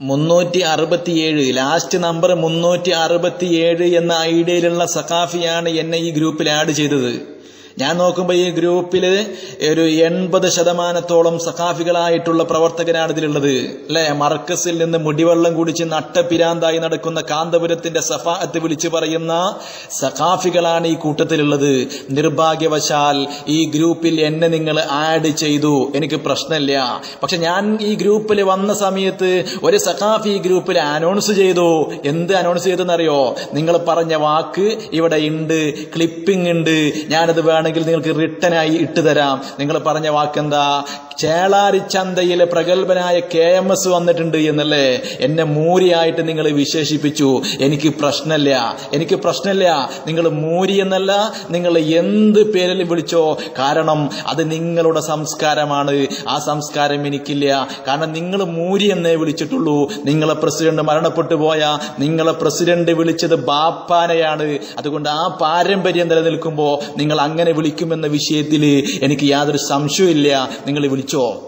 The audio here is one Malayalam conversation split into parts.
മുന്നൂറ്റി അറുപത്തിയേഴ് ലാസ്റ്റ് നമ്പർ മുന്നൂറ്റി അറുപത്തിയേഴ് എന്ന ഐഡിയയിലുള്ള സഖാഫിയാണ് എന്നെ ഈ ഗ്രൂപ്പിൽ ആഡ് ചെയ്തത്. ഞാൻ നോക്കുമ്പോൾ ഈ ഗ്രൂപ്പിൽ ഒരു എൺപത് ശതമാനത്തോളം സഖാഫികളായിട്ടുള്ള പ്രവർത്തകരാണ് ഇതിലുള്ളത്. അല്ലെ? മർക്കസിൽ നിന്ന് മുടിവെള്ളം കുടിച്ച് നട്ടപിരാന്തായി നടക്കുന്ന കാന്തപുരത്തിന്റെ സഫാഅത്ത് വിളിച്ചു പറയുന്ന സഖാഫികളാണ് ഈ കൂട്ടത്തിലുള്ളത്. നിർഭാഗ്യവശാൽ ഈ ഗ്രൂപ്പിൽ എന്നെ നിങ്ങൾ ആഡ് ചെയ്തു. എനിക്ക് പ്രശ്നമില്ല. പക്ഷെ ഞാൻ ഈ ഗ്രൂപ്പിൽ വന്ന സമയത്ത് ഒരു സഖാഫി ഈ ഗ്രൂപ്പിൽ അനൗൺസ് ചെയ്തു. എന്ത് അനൗൺസ് ചെയ്തെന്നറിയോ നിങ്ങൾ പറഞ്ഞ വാക്ക് ഇവിടെ ഉണ്ട് ക്ലിപ്പിംഗ് ഉണ്ട്. ഞാനത് വേണമെങ്കിൽ നിങ്ങൾക്ക് റിട്ടേൺ ആയി ഇട്ടു തരാം. നിങ്ങൾ പറഞ്ഞ വാക്കെന്താ? ചേളാരി ചന്തയിലെ പ്രഗത്ഭനായ കെ എം എസ് വന്നിട്ടുണ്ട് എന്നല്ലേ? എന്നെ മൂരിയായിട്ട് നിങ്ങൾ വിശേഷിപ്പിച്ചു. എനിക്ക് പ്രശ്നമില്ല. എനിക്ക് പ്രശ്നമില്ല. നിങ്ങൾ മൂരി എന്നല്ല നിങ്ങൾ എന്ത് പേരിൽ വിളിച്ചോ? കാരണം അത് നിങ്ങളുടെ സംസ്കാരമാണ്. ആ സംസ്കാരം എനിക്കില്ല. കാരണം നിങ്ങൾ മൂരി എന്നേ വിളിച്ചിട്ടുള്ളൂ. നിങ്ങളെ പ്രസിഡന്റ് മരണപ്പെട്ടു പോയ നിങ്ങളെ പ്രസിഡന്റ് വിളിച്ചത് ബാപ്പാനെയാണ്. അതുകൊണ്ട് ആ പാരമ്പര്യം നിലനിൽക്കുമ്പോൾ നിങ്ങൾ അങ്ങനെ വിളിക്കുമെന്ന വിഷയത്തിൽ എനിക്ക് യാതൊരു സംശയമില്ല നിങ്ങൾ വിളിച്ചോ?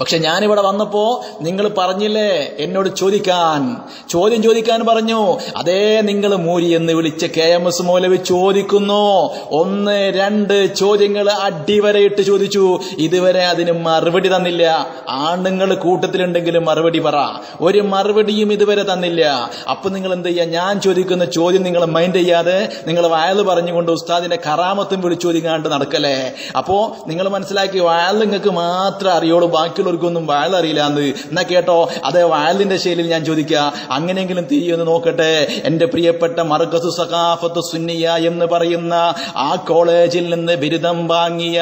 പക്ഷെ ഞാനിവിടെ വന്നപ്പോ നിങ്ങൾ പറഞ്ഞില്ലേ എന്നോട് ചോദിക്കാൻ. ചോദ്യം ചോദിക്കാൻ പറഞ്ഞു. അതേ നിങ്ങൾ മൂരി എന്ന് വിളിച്ച കെ എം എസ് മൗലവി ചോദിക്കുന്നു. ഒന്ന് രണ്ട് ചോദ്യങ്ങൾ അടിവരയിട്ട് ചോദിച്ചു. ഇതുവരെ അതിന് മറുപടി തന്നില്ല. ആണുങ്ങൾ കൂട്ടത്തിലുണ്ടെങ്കിലും മറുപടി പറ. ഒരു മറുപടിയും ഇതുവരെ തന്നില്ല. അപ്പൊ നിങ്ങൾ എന്ത് ചെയ്യാ? ഞാൻ ചോദിക്കുന്ന ചോദ്യം നിങ്ങൾ മൈൻഡ് ചെയ്യാതെ നിങ്ങൾ വയൽ പറഞ്ഞുകൊണ്ട് ഉസ്താദിന്റെ കറാമത്തും വിളിച്ചു ചോദിക്കാണ്ട് നടക്കല്ലേ? അപ്പോ നിങ്ങൾ മനസ്സിലാക്കി വയൽ നിങ്ങൾക്ക് മാത്രം അറിയുള്ളൂ. ബാക്കിയുള്ളവർക്കൊന്നും വയൽ അറിയില്ല എന്ന് എന്നാ കേട്ടോ അതേ വയലിന്റെ ശൈലിയിൽ ഞാൻ ചോദിക്കുക അങ്ങനെയെങ്കിലും തിരിയൊന്ന് നോക്കട്ടെ. എന്റെ പ്രിയപ്പെട്ട മർക്കസു സഖാഫത്ത് സുന്നിയ എന്ന് പറയുന്ന ആ കോളേജിൽ നിന്ന് ബിരുദം വാങ്ങിയ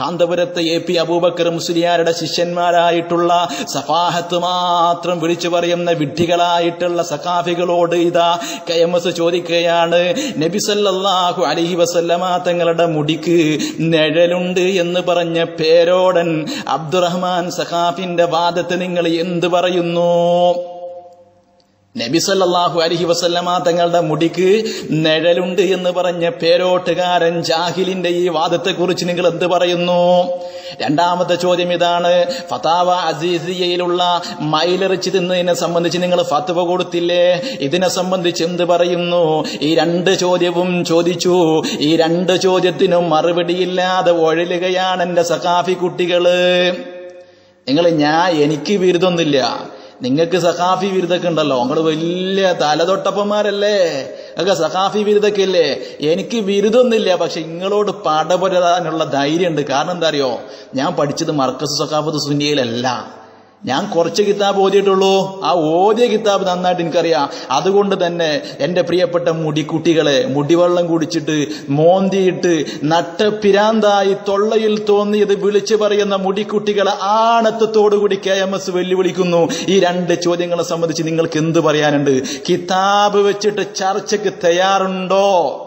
കാന്തപുരത്തെ എ പി അബൂബക്കർ മുസ്ലിയാരുടെ ശിഷ്യന്മാരായിട്ടുള്ള സഫാഹത്ത് മാത്രം വിളിച്ചു പറയുന്ന വിഡ്ഢികളായിട്ടുള്ള സഖാഫികളോട് ഇതാ കെ എം എസ് ചോദിക്കുകയാണ്. നബിസല്ലാഹു അലഹി വസല്ലമ തങ്ങളുടെ മുടിക്ക് നിഴലുണ്ട് എന്ന് പറഞ്ഞ പേരോടൻ അബ്ദുറഹ്മാൻ സഖാഫിന്റെ വാദത്തെ നിങ്ങൾ എന്ത് പറയുന്നു? നബി നബിസല്ലാഹു അലഹി വസല്ലമ തങ്ങളുടെ മുടിക്ക് നിഴലുണ്ട് എന്ന് പറഞ്ഞ പേരോട്ടുകാരൻ ജാഹിലിന്റെ ഈ വാദത്തെക്കുറിച്ച് നിങ്ങൾ എന്ത് പറയുന്നു? രണ്ടാമത്തെ ചോദ്യം ഇതാണ് ഫതാവ അസീസിയയിലുള്ള മയിലെറിച്ച് തിന്നതിനെ സംബന്ധിച്ച് നിങ്ങൾ ഫത്വ കൊടുത്തില്ലേ? ഇതിനെ സംബന്ധിച്ച് എന്ത് പറയുന്നു? ഈ രണ്ട് ചോദ്യവും ചോദിച്ചു. ഈ രണ്ട് ചോദ്യത്തിനും മറുപടിയില്ലാതെ ഒഴലുകയാണ് എന്റെ സഖാഫി കുട്ടികൾ. നിങ്ങൾ ഞാൻ എനിക്ക് ബിരുദമൊന്നുമില്ല നിങ്ങൾക്ക് സഖാഫി ബിരുദൊക്കെ ഉണ്ടല്ലോ. നിങ്ങൾ വലിയ തലതൊട്ടപ്പന്മാരല്ലേ? ഒക്കെ സഖാഫി ബിരുദൊക്കെ ഇല്ലേ എനിക്ക് ബിരുദമൊന്നുമില്ല പക്ഷെ നിങ്ങളോട് പടപൊരാനുള്ള ധൈര്യമുണ്ട്. കാരണം എന്താ അറിയോ? ഞാൻ പഠിച്ചത് മർക്കസ് സഖാഫത്ത് സുന്നിയയിലല്ല. ഞാൻ കുറച്ച് കിതാബ് ഓതിയിട്ടുള്ളൂ. ആ ഓതിയ കിതാബ് നന്നായിട്ട് എനിക്കറിയാം. അതുകൊണ്ട് തന്നെ എന്റെ പ്രിയപ്പെട്ട മുടിക്കുട്ടികളെ മുടിവെള്ളം കുടിച്ചിട്ട് മോന്തിയിട്ട് നട്ടപിരാന്തായി തൊള്ളയിൽ തോന്നിയത് വിളിച്ചു പറയുന്ന മുടിക്കുട്ടികളെ ആണത്വത്തോടുകൂടി കെ എം എസ് വെല്ലുവിളിക്കുന്നു. ഈ രണ്ട് ചോദ്യങ്ങളെ സംബന്ധിച്ച് നിങ്ങൾക്ക് എന്ത് പറയാനുണ്ട്? കിതാബ് വെച്ചിട്ട് ചർച്ചയ്ക്ക് തയ്യാറുണ്ടോ?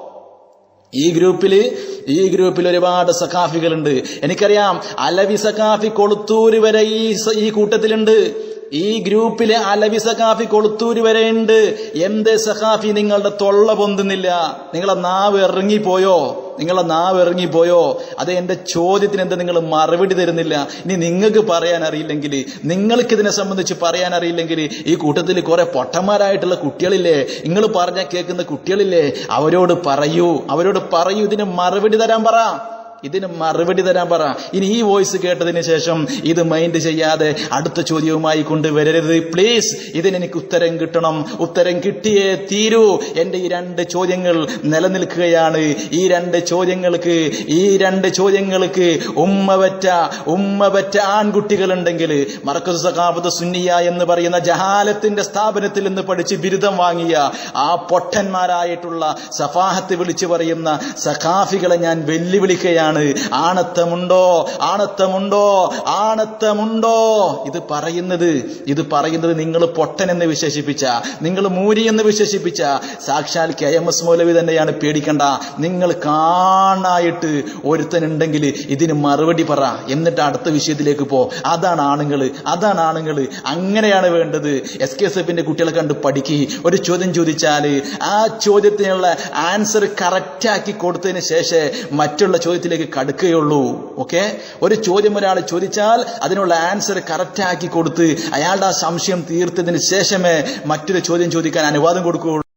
ഈ ഗ്രൂപ്പിൽ ഈ ഗ്രൂപ്പിൽ ഒരുപാട് സഖാഫികളുണ്ട്. എനിക്കറിയാം അലവി സഖാഫി കൊളുത്തൂര് വരെ ഈ ഈ കൂട്ടത്തിലുണ്ട്. ഈ ഗ്രൂപ്പിലെ അലവി സഖാഫി കൊളുത്തൂര് വരെ ഉണ്ട്. എന്തേ സഖാഫി നിങ്ങളുടെ തൊള്ള പൊന്തുന്നില്ല? നിങ്ങളെ നാവ് ഇറങ്ങിപ്പോയോ? നിങ്ങളെ നാവ് ഇറങ്ങിപ്പോയോ? അത് എന്റെ ചോദ്യത്തിന് എന്താ നിങ്ങൾ മറുപടി തരുന്നില്ല? ഇനി നിങ്ങൾക്ക് പറയാൻ അറിയില്ലെങ്കിൽ നിങ്ങൾക്ക് ഇതിനെ സംബന്ധിച്ച് പറയാൻ അറിയില്ലെങ്കിൽ ഈ കൂട്ടത്തിൽ കുറെ പൊട്ടന്മാരായിട്ടുള്ള കുട്ടികളില്ലേ? നിങ്ങൾ പറഞ്ഞ കേൾക്കുന്ന കുട്ടികളില്ലേ? അവരോട് പറയൂ. അവരോട് പറയൂ. ഇതിന് മറുപടി തരാൻ പറ. ഇതിന് മറുപടി തരാൻ പറ. ഇനി ഈ വോയിസ് കേട്ടതിന് ശേഷം ഇത് മൈൻഡ് ചെയ്യാതെ അടുത്ത ചോദ്യവുമായി കൊണ്ടുവരരുത്. പ്ലീസ് ഇതിന് എനിക്ക് ഉത്തരം കിട്ടണം. ഉത്തരം കിട്ടിയേ തീരൂ. എന്റെ ഈ രണ്ട് ചോദ്യങ്ങൾ നിലനിൽക്കുകയാണ്. ഈ രണ്ട് ചോദ്യങ്ങൾക്ക് ഈ രണ്ട് ചോദ്യങ്ങൾക്ക് ഉമ്മ പറ്റ ഉമ്മ പറ്റ ആൺകുട്ടികളുണ്ടെങ്കിൽ മറക്കസ് സഖാബത്ത് സുന്നിയ എന്ന് പറയുന്ന ജഹാലത്തിന്റെ സ്ഥാപനത്തിൽ നിന്ന് പഠിച്ച് ബിരുദം വാങ്ങിയ ആ പൊട്ടന്മാരായിട്ടുള്ള സഫാഹത്ത് വിളിച്ചു പറയുന്ന സഖാഫികളെ ഞാൻ വെല്ലുവിളിക്കുകയാണ്. ആണത്തമുണ്ടോ? ആണത്തമുണ്ടോ? ആണത്തമുണ്ടോ? ഇത് പറയുന്നത് ഇത് പറയുന്നത് നിങ്ങൾ പൊട്ടൻ എന്ന് വിശേഷിപ്പിച്ച നിങ്ങൾ മൂരി എന്ന് വിശേഷിപ്പിച്ച സാക്ഷാൽ കെ എം എസ് മൗലവി തന്നെയാണ് പേടിക്കണ്ട. നിങ്ങൾ കാണായിട്ട് ഒരുത്തനുണ്ടെങ്കിൽ ഇതിന് മറുപടി പറ. എന്നിട്ട് അടുത്ത വിഷയത്തിലേക്ക് പോ. അതാണ് ആണുങ്ങൾ അതാണ് ആണുങ്ങൾ അങ്ങനെയാണ് വേണ്ടത്. എസ് കെ എസ് എഫിന്റെ കുട്ടികളെ കണ്ട് പഠിക്കി. ഒരു ചോദ്യം ചോദിച്ചാൽ ആ ചോദ്യത്തിനുള്ള ആൻസർ കറക്റ്റാക്കി കൊടുത്തതിന് ശേഷം മറ്റുള്ള ചോദ്യത്തിലേക്ക് ചോദ്യത്തിലേക്ക് കടുക്കുകയുള്ളൂ ഓക്കെ ഒരു ചോദ്യം ഒരാൾ ചോദിച്ചാൽ അതിനുള്ള ആൻസർ കറക്റ്റ് ആക്കി കൊടുത്ത് അയാളുടെ ആ സംശയം തീർത്തതിന് ശേഷമേ മറ്റൊരു ചോദ്യം ചോദിക്കാൻ അനുവാദം കൊടുക്കുകയുള്ളൂ.